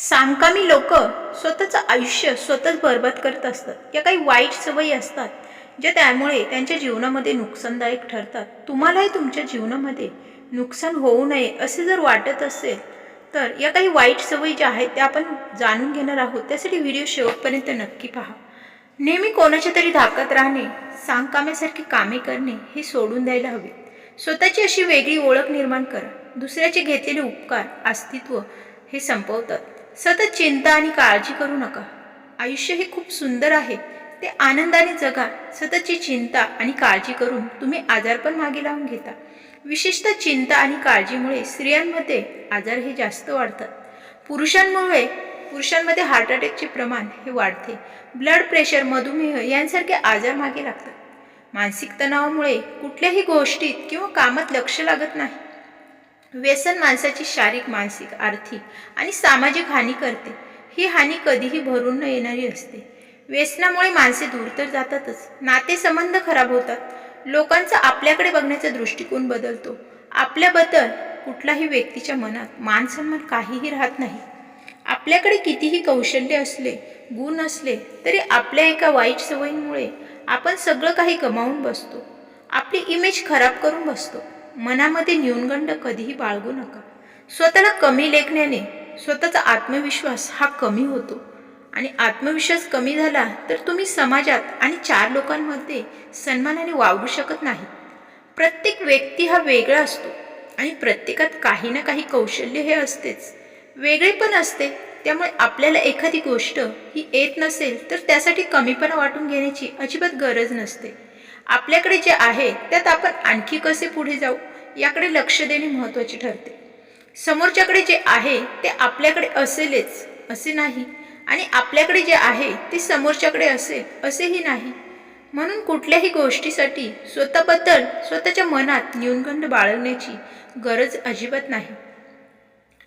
सामकामी लोक स्वतःचं आयुष्य स्वतःच बरबाद करत असतात. या काही वाईट सवयी असतात ज्या त्यामुळे त्यांच्या जीवनामध्ये नुकसानदायक ठरतात. तुम्हालाही तुमच्या जीवनामध्ये नुकसान होऊ नये असे जर वाटत असेल तर या काही वाईट सवयी ज्या आहेत त्या आपण जाणून घेणार आहोत. त्यासाठी व्हिडिओ शेवटपर्यंत नक्की पहा. नेहमी कोणाच्या तरी धाकात राहणे सांगकाम्यासारखी कामे करणे हे सोडून द्यायला हवे. स्वतःची अशी वेगळी ओळख निर्माण करा. दुसऱ्याचे घेतलेले उपकार अस्तित्व हे संपवतात. सतत चिंता आणि काळजी करू नका. आयुष्य हे खूप सुंदर आहे. ते आनंदाने जगा. सततची चिंता आणि काळजी करून तुम्ही आजारपण मागे लावून घेता. विशेषतः चिंता आणि काळजीमुळे स्त्रियांमध्ये आजार हे जास्त वाढतात. पुरुषांमुळे पुरुषांमध्ये हार्ट अटॅकचे प्रमाण हे वाढते. ब्लड प्रेशर मधुमेह यांसारखे आजार मागे लागतात. मानसिक तणावामुळे कुठल्याही गोष्टीत किंवा कामात लक्ष लागत नाही. व्यसन माणसाची शारीरिक मानसिक आर्थिक आणि सामाजिक हानी करते. ही हानी कधीही भरून न येणारी असते. व्यसनामुळे माणसे दूर तर जातातच. नातेसंबंध खराब होतात. लोकांचा आपल्याकडे बघण्याचा दृष्टिकोन बदलतो. आपल्याबद्दल कुठलाही व्यक्तीच्या मनात मानसन्मान काहीही राहत नाही. आपल्याकडे कितीही कौशल्य असले गुण असले तरी आपल्या एका वाईट सवयींमुळे आपण सगळं काही गमावून बसतो. आपली इमेज खराब करून बसतो. मनामध्ये न्यूनगंड कधीही बाळगू नका. स्वतःला कमी लेखण्याने स्वतःचा आत्मविश्वास हा कमी होतो. आणि आत्मविश्वास कमी झाला तर तुम्ही समाजात आणि चार लोकांमध्ये सन्मानाने वावरू शकत नाही. प्रत्येक व्यक्ती हा वेगळा असतो आणि प्रत्येकात काही ना काही कौशल्य हे असतेच. वेगळे पण असते त्यामुळे आपल्याला एखादी गोष्ट ही येत नसेल तर त्यासाठी कमीपणा वाटून घेण्याची अजिबात गरज नसते. आपल्याकडे जे आहे त्यात आपण आणखी कसे पुढे जाऊ? याकडे लक्ष देणे महत्त्वाचे ठरते. समोरच्याकडे जे आहे ते आपल्याकडे असेलच असे नाही. आणि आपल्याकडे जे आहे ते समोरच्याकडे असेल असेही नाही. म्हणून कुठल्याही गोष्टीसाठी स्वतःबद्दल स्वतःच्या मनात न्यूनगंड बाळगण्याची गरज अजिबात नाही.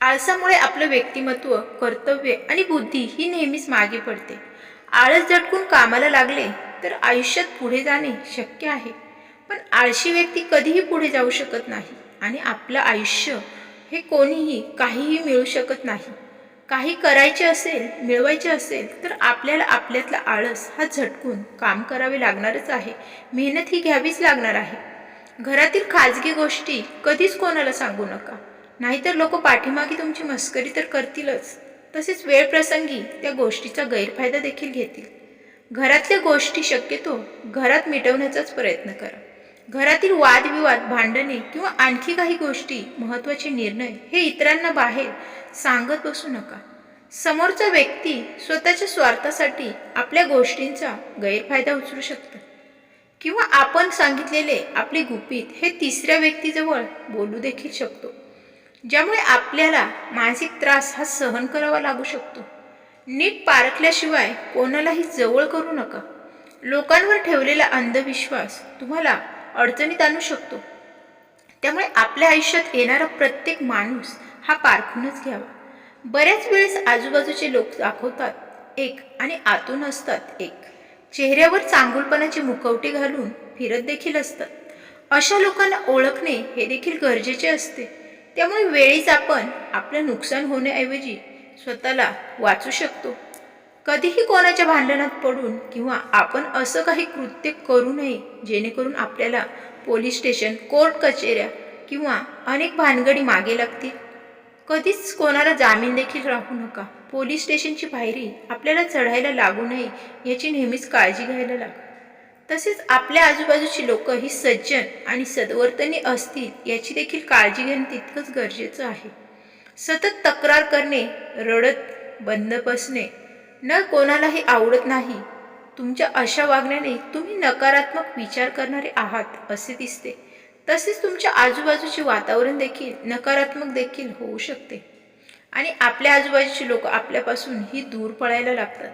आळसामुळे आपलं व्यक्तिमत्व कर्तव्य आणि बुद्धी ही नेहमीच मागे पडते. आळस झटकून कामाला लागले तर आयुष्यात पुढे जाणे शक्य आहे. पण आळशी व्यक्ती कधीही पुढे जाऊ शकत नाही आणि आपलं आयुष्य हे कोणीही काहीही मिळू शकत नाही. काही करायचे असेल मिळवायचे असेल तर आपल्याला आपल्यातला आळस हा झटकून काम करावे लागणारच आहे. मेहनत ही घ्यावीच लागणार आहे. घरातील खाजगी गोष्टी कधीच कोणाला सांगू नका. नाहीतर लोक पाठीमागे तुमची मस्करी तर करतीलच. तसेच वेळ प्रसंगी त्या गोष्टीचा गैरफायदा देखील घेतील. घरातल्या गोष्टी शक्यतो घरात मिटवण्याचाच प्रयत्न करा. घरातील वादविवाद भांडणे किंवा आणखी काही गोष्टी महत्त्वाचे निर्णय हे इतरांना बाहेर सांगत बसू नका. समोरचा व्यक्ती स्वतःच्या स्वार्थासाठी आपल्या गोष्टींचा गैरफायदा उचलू शकतो. किंवा आपण सांगितलेले आपले गुपित हे तिसऱ्या व्यक्तीजवळ बोलू देखील शकतो. ज्यामुळे आपल्याला मानसिक त्रास हा सहन करावा लागू शकतो. नीट पारखल्याशिवाय कोणालाही जवळ करू नका. लोकांवर ठेवलेला अंधविश्वास तुम्हाला अडचणीत आणू शकतो. त्यामुळे आपल्या आयुष्यात येणारा प्रत्येक माणूस हा पारखूनच घ्यावा. बऱ्याच वेळेस आजूबाजूचे लोक दाखवतात एक आणि आतून असतात एक. चेहऱ्यावर चांगुलपणाचे मुखवटे घालून फिरत देखील असतात. अशा लोकांना ओळखणे हे देखील गरजेचे असते. त्यामुळे वेळीच आपण आपलं नुकसान होण्याऐवजी स्वतःला वाचू शकतो. कधीही कोणाच्या भांडणात पडून किंवा आपण असं काही कृत्य करू नये जेणेकरून आपल्याला पोलीस स्टेशन कोर्ट कचेऱ्या किंवा अनेक भानगडी मागे लागतील. कधीच कोणाला जामीन देखील राहू नका. पोलीस स्टेशनची पायरी आपल्याला चढायला लागू नये याची नेहमीच काळजी घ्यायला लागते. तसेच आपल्या आजूबाजूची लोक ही सज्जन आणि सद्वर्तनी असतील याची देखील काळजी घेणं तितकंच गरजेचं आहे. सतत तक्रार करणे रडत बंद बसणे न कोणालाही आवडत नाही तुमच्या अशा वागण्याने तुम्ही नकारात्मक विचार करणारे आहात असे दिसते. तसेच तुमच्या आजूबाजूचे वातावरण देखील नकारात्मक देखील होऊ शकते. आणि आपल्या आजूबाजूचे लोक आपल्यापासून ही दूर पळायला लागतात.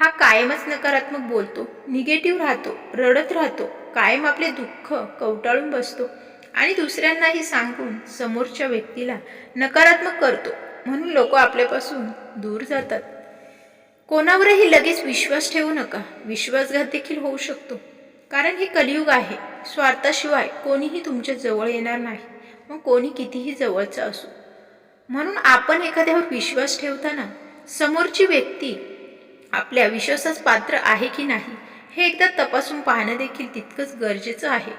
हा कायमच नकारात्मक बोलतो. निगेटिव्ह राहतो रडत राहतो कायम आपले दुःख कवटाळून बसतो आणि दुसऱ्यांनाही सांगून समोरच्या व्यक्तीला नकारात्मक करतो. म्हणून लोक आपल्यापासून दूर जातात. कोणावरही लगेच विश्वास ठेवू नका. विश्वासघात देखील होऊ शकतो. कारण हे कलियुग आहे. स्वार्थाशिवाय कोणीही तुमच्या जवळ येणार नाही. मग कोणी कितीही जवळचा असो. म्हणून आपण एखाद्यावर विश्वास ठेवताना समोरची व्यक्ती आपल्या विश्वासास पात्र आहे की नाही हे एकदा तपासून पाहणं देखील तितकंच गरजेचं आहे.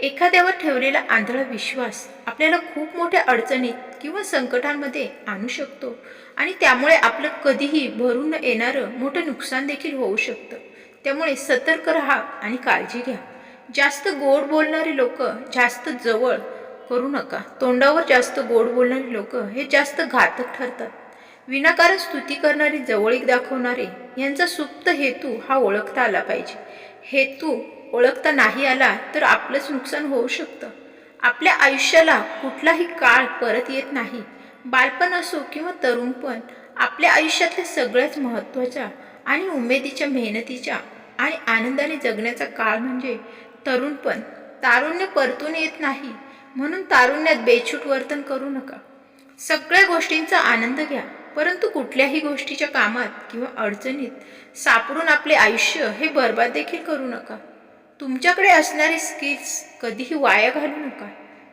एखाद्यावर ठेवलेला आंधळा विश्वास आपल्याला खूप मोठ्या अडचणीत किंवा संकटांमध्ये आणू शकतो आणि त्यामुळे आपलं कधीही भरून येणारं मोठं नुकसान देखील होऊ शकतं. त्यामुळे सतर्क राहा आणि काळजी घ्या. जास्त गोड बोलणारे लोक जास्त जवळ करू नका. तोंडावर जास्त गोड बोलणारे लोक हे जास्त घातक ठरतात. विनाकारण स्तुती करणारे जवळीक दाखवणारे यांचा सुप्त हेतू हा ओळखता आला पाहिजे. हेतू ओळखता नाही आला तर आपलंच नुकसान होऊ शकतं. आपल्या आयुष्याला कुठलाही काळ परत येत नाही. बालपण असो किंवा तरुणपण आपल्या आयुष्यातल्या सगळ्यात महत्त्वाच्या आणि उमेदीच्या मेहनतीच्या आणि आनंदाने जगण्याचा काळ म्हणजे तरुणपण तारुण्य परतून येत नाही म्हणून तारुण्यात बेछूट वर्तन करू नका. सगळ्या गोष्टींचा आनंद घ्या. परंतु कुठल्याही गोष्टीच्या कामात किंवा अडचणीत सापडून आपले आयुष्य हे बर्बाद देखील करू नका. तुमच्याकडे असणारे स्किल्स कधीही वाया घालू नका.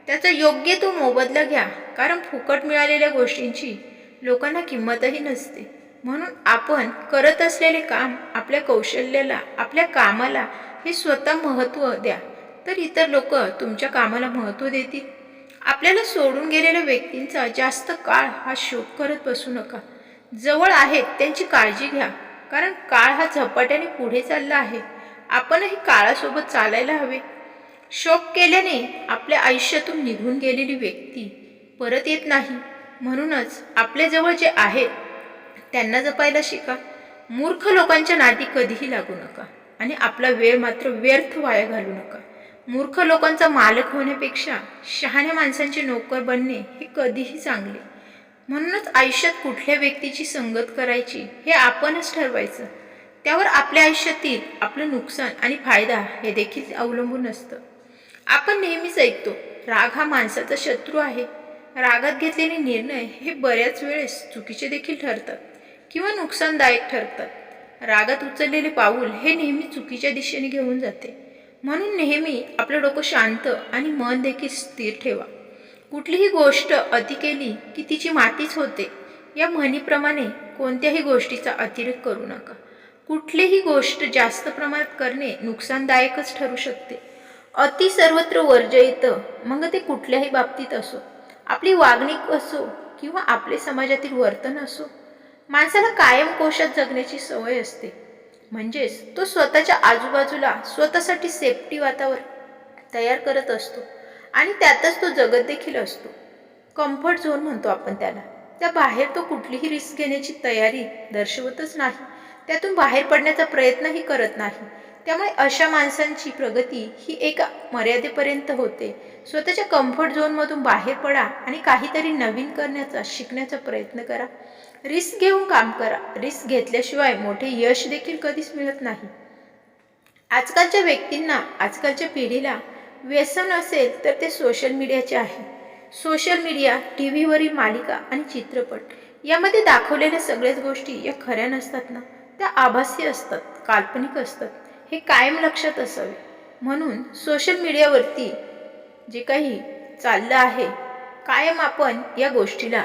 त्याचा योग्य तो मोबदला घ्या कारण फुकट मिळालेल्या गोष्टींची लोकांना किंमतही नसते. म्हणून आपण करत असलेले काम आपल्या कौशल्याला आपल्या कामाला हे स्वतः महत्त्व द्या. तर इतर लोक तुमच्या कामाला महत्त्व देतील. आपल्याला सोडून गेलेल्या व्यक्तींचा जास्त काळ हा शोक करत बसू नका. जवळ आहेत त्यांची काळजी घ्या. कारण काळ हा झपाट्याने पुढे चालला आहे. आपणही काळासोबत चालायला हवे. शोक केल्याने आपल्या आयुष्यातून निघून गेलेली व्यक्ती परत येत नाही. म्हणूनच आपल्याजवळ जे आहेत त्यांना जपायला शिका. मूर्ख लोकांच्या नादी कधीही लागू नका आणि आपला वेळ मात्र व्यर्थ वाया घालू नका. मूर्ख लोकांचा मालक होण्यापेक्षा शहाण्या माणसांचे नोकर बनणे हे कधीही चांगले. म्हणूनच आयुष्यात कुठल्या व्यक्तीची संगत करायची हे आपणच ठरवायचं. त्यावर आपल्या आयुष्यातील आपलं नुकसान आणि फायदा हे देखील अवलंबून असतं. आपण नेहमीच ऐकतो राग हा माणसाचा शत्रू आहे. रागात घेतलेले निर्णय हे बऱ्याच वेळेस चुकीचे देखील ठरतात किंवा नुकसानदायक ठरतात. रागात उचललेले पाऊल हे नेहमी चुकीच्या दिशेने घेऊन जाते. म्हणून नेहमी आपलं डोकं शांत आणि मन देखील स्थिर ठेवा. कुठलीही गोष्ट अति केली की तिची मातीच होते या म्हणीप्रमाणे कोणत्याही गोष्टीचा अतिरेक करू नका. कुठलीही गोष्ट जास्त प्रमाणात करणे नुकसानदायकच ठरू शकते. अति सर्वत्र वर्ज येतं मग ते कुठल्याही बाबतीत असो. आपली वागणूक असो किंवा आपले समाजातील वर्तन असो. माणसाला कायम कोशात जगण्याची सवय असते. म्हणजेच तो स्वतःच्या आजूबाजूला स्वतःसाठी सेफ्टी वातावरण तयार करत असतो आणि त्यातच तो जगत देखील असतो. कम्फर्ट झोन म्हणतो आपण त्याला. त्या बाहेर तो कुठलीही रिस्क घेण्याची तयारी दर्शवतच नाही. त्यातून बाहेर पडण्याचा प्रयत्नही करत नाही. त्यामुळे अशा माणसांची प्रगती ही एका मर्यादेपर्यंत होते. स्वतःच्या कम्फर्ट झोनमधून बाहेर पडा आणि काहीतरी नवीन करण्याचा शिकण्याचा प्रयत्न करा. रिस्क घेऊन काम करा. रिस्क घेतल्याशिवाय मोठे यश देखील कधीच मिळत नाही. आजकालच्या व्यक्तींना आजकालच्या पिढीला व्यसन असेल तर ते सोशल मीडियाचे आहे. सोशल मीडिया टी व्हीवरील मालिका आणि चित्रपट यामध्ये दाखवलेल्या सगळ्याच गोष्टी या खऱ्या नसतात ना? त्या आभासी असतात काल्पनिक असतात. हे कायम लक्षात असावे. म्हणून सोशल मीडियावरती जे काही चाललं आहे कायम आपण या गोष्टीला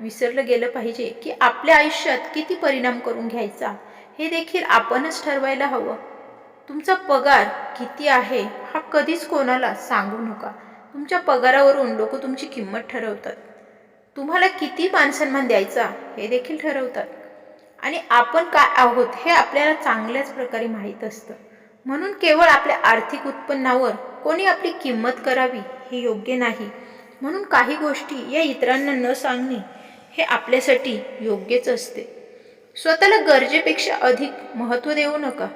विसरलं गेलं पाहिजे की आपल्या आयुष्यात किती परिणाम करून घ्यायचा हे देखील आपणच ठरवायला हवं. तुमचा पगार किती आहे हा कधीच कोणाला सांगू नका. तुमच्या पगारावरून लोक तुमची किंमत ठरवतात. तुम्हाला किती मानसन्मान द्यायचा हे देखील ठरवतात. आणि आपण काय आहोत हे आपल्याला चांगल्याच प्रकारे माहीत असतं. म्हणून केवळ आपल्या आर्थिक उत्पन्नावर कोणी आपली किंमत करावी हे योग्य नाही. म्हणून काही गोष्टी या इतरांना न सांगणे हे आपल्यासाठी योग्यच असते. स्वतःला गरजेपेक्षा अधिक महत्त्व देऊ नका.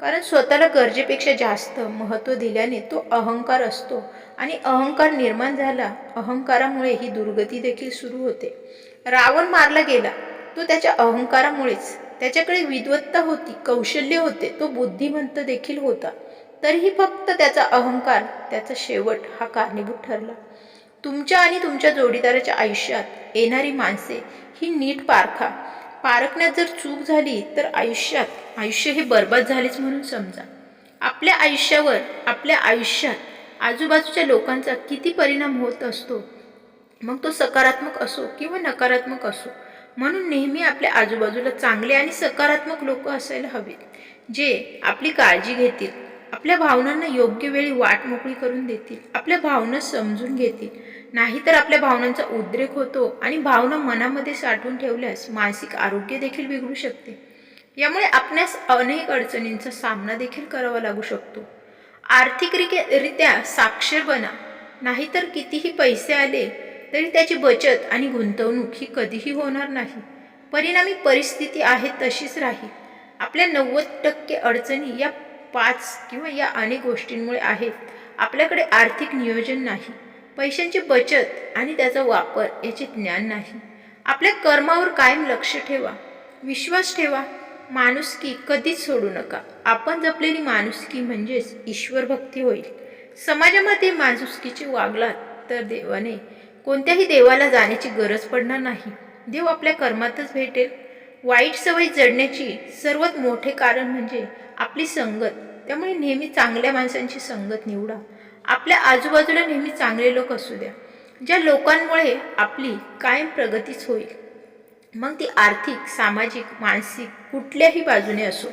कारण स्वतःला गरजेपेक्षा जास्त महत्त्व दिल्याने तो अहंकार असतो आणि अहंकार निर्माण झाला अहंकारामुळे ही दुर्गती देखील सुरू होते. रावण मारला गेला तो त्याच्या अहंकारामुळेच त्याच्याकडे विद्वत्ता होती कौशल्य होते तो बुद्धिमंत देखील होता. तरीही फक्त त्याचा अहंकार त्याचा शेवट हा कारणीभूत ठरला. तुमच्या आणि तुमच्या जोडीदाराच्या आयुष्यात येणारी माणसे ही नीट पारखा. पारखण्यात जर चूक झाली तर आयुष्यात आयुष्य हे बरबाद झालेच म्हणून समजा. आपल्या आयुष्यावर आपल्या आयुष्यात आजूबाजूच्या लोकांचा किती परिणाम होत असतो? मग तो सकारात्मक असो किंवा नकारात्मक असो म्हणून नेहमी आपल्या आजूबाजूला चांगले आणि सकारात्मक लोक असायला हवेत जे आपली काळजी घेतील. आपल्या भावनांना योग्य वेळी वाट मोकळी करून देतील. आपल्या भावना समजून घेतील. नाहीतर आपल्या भावनांचा उद्रेक होतो आणि भावना मनामध्ये साठवून ठेवल्यास मानसिक आरोग्य देखील बिघडू शकते. यामुळे आपणास अनेक अडचणींचा सामना देखील करावा लागू शकतो. आर्थिकरित्या साक्षर बना. नाहीतर कितीही पैसे आले तरी त्याची बचत आणि गुंतवणूक ही कधीही होणार नाही. परिणामी परिस्थिती आहे तशीच राहील. आपल्या नव्वद टक्के अडचणी या पाच किंवा या अनेक गोष्टींमुळे आहेत. आपल्याकडे आर्थिक नियोजन नाही पैशांची बचत आणि त्याचा वापर याचे ज्ञान नाही. आपल्या कर्मावर कायम लक्ष ठेवा विश्वास ठेवा. माणुसकी कधीच सोडू नका. आपण जपलेली माणुसकी म्हणजेच ईश्वर भक्ती होईल. समाजामध्ये माणुसकीचे वागलात तर देवाने कोणत्याही देवाला जाण्याची गरज पडणार नाही. देव आपल्या कर्मातच भेटेल. वाईट सवय जडण्याची सर्वात मोठे कारण म्हणजे आपली संगत. त्यामुळे नेहमी चांगल्या माणसांची संगत निवडा. आपल्या आजूबाजूला नेहमी चांगले लोक असू द्या ज्या लोकांमुळे आपली कायम प्रगतीच होईल. मग ती आर्थिक सामाजिक मानसिक कुठल्याही बाजूने असो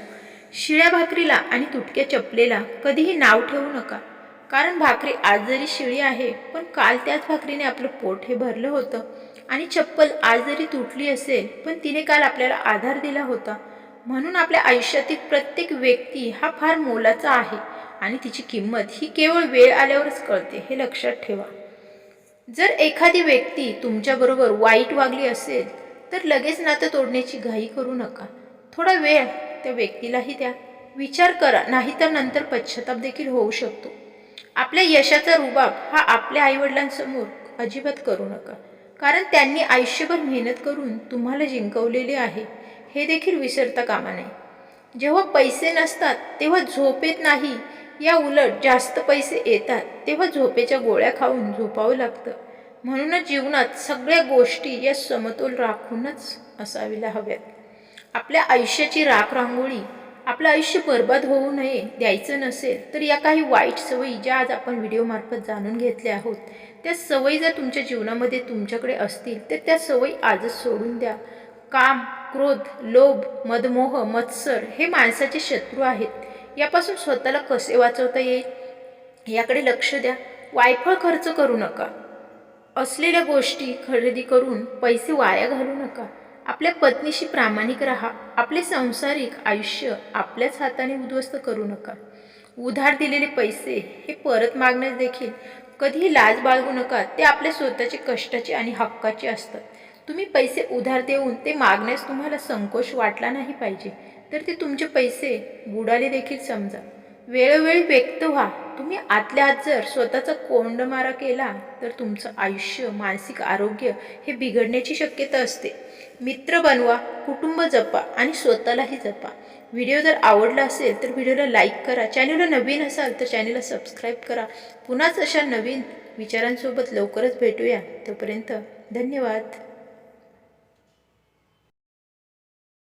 शिळ्या भाकरीला आणि तुटक्या चपलेला कधीही नाव ठेवू नका. कारण भाकरी आज जरी शिळी आहे पण काल त्याच भाकरीने आपलं पोट हे भरलं होतं. आणि चप्पल आज जरी तुटली असेल पण तिने काल आपल्याला आधार दिला होता. म्हणून आपल्या आयुष्यातील प्रत्येक व्यक्ती हा फार मोलाचा आहे आणि तिची किंमत ही केवळ वेळ आल्यावरच कळते हे लक्षात ठेवा. जर एखादी व्यक्ती तुमच्याबरोबर वाईट वागली असेल तर लगेच नातं तोडण्याची घाई करू नका. थोडा वेळ त्या व्यक्तीलाही द्या. विचार करा नाहीतर नंतर पश्चाताप देखील होऊ शकतो. आपल्या यशाचा रुबाब हा आपल्या आईवडिलांसमोर अजिबात करू नका. कारण त्यांनी आयुष्यभर मेहनत करून तुम्हाला जिंकवलेले आहे हे देखील विसरता कामा नये. जेव्हा पैसे नसतात तेव्हा झोप येत नाही. या उलट जास्त पैसे येतात तेव्हा झोपेच्या गोळ्या खाऊन झोपावं लागतं. म्हणूनच जीवनात सगळ्या गोष्टी या समतोल राखूनच असावीला हव्यात. आपल्या आयुष्याची राख रांगोळी आपलं आयुष्य बर्बाद होऊ नये द्यायचं नसेल तर या काही वाईट सवयी ज्या आज आपण व्हिडिओमार्फत जाणून घेतल्या आहोत त्या सवयी जर तुमच्या जीवनामध्ये तुमच्याकडे असतील तर त्या सवयी आजच सोडून द्या. काम क्रोध लोभ मदमोह मत्सर हे माणसाचे शत्रू आहेत. यापासून स्वतःला कसे वाचवता येईल? याकडे लक्ष द्या. वायफळ खर्च करू नका. असलेल्या गोष्टी खरेदी करून पैसे वाया घालू नका. आपल्या पत्नीशी प्रामाणिक राहा. आपले संसारिक आयुष्य आपल्याच हाताने उद्ध्वस्त करू नका. उधार दिलेले पैसे हे परत मागण्यास देखील कधीही लाज बाळगू नका. ते आपल्या स्वतःचे कष्टाचे आणि हक्काचे असतात. तुम्ही पैसे उधार देऊन ते मागण्यास तुम्हाला संकोच वाटला नाही पाहिजे. तर ते तुमचे पैसे बुडाले देखील समजा. वेळोवेळी व्यक्त व्हा. तुम्ही आतल्या आत जर स्वतःचा कोंडमारा केला तर तुमचं आयुष्य मानसिक आरोग्य हे बिघडण्याची शक्यता असते. मित्र बनवा कुटुंब जपा आणि स्वतःलाही जपा. व्हिडिओ जर आवडला असेल तर व्हिडिओला लाईक करा. चॅनलला नवीन असाल तर चॅनलला सबस्क्राईब करा. पुन्हाच अशा नवीन विचारांसोबत लवकरच भेटूया. तोपर्यंत धन्यवाद.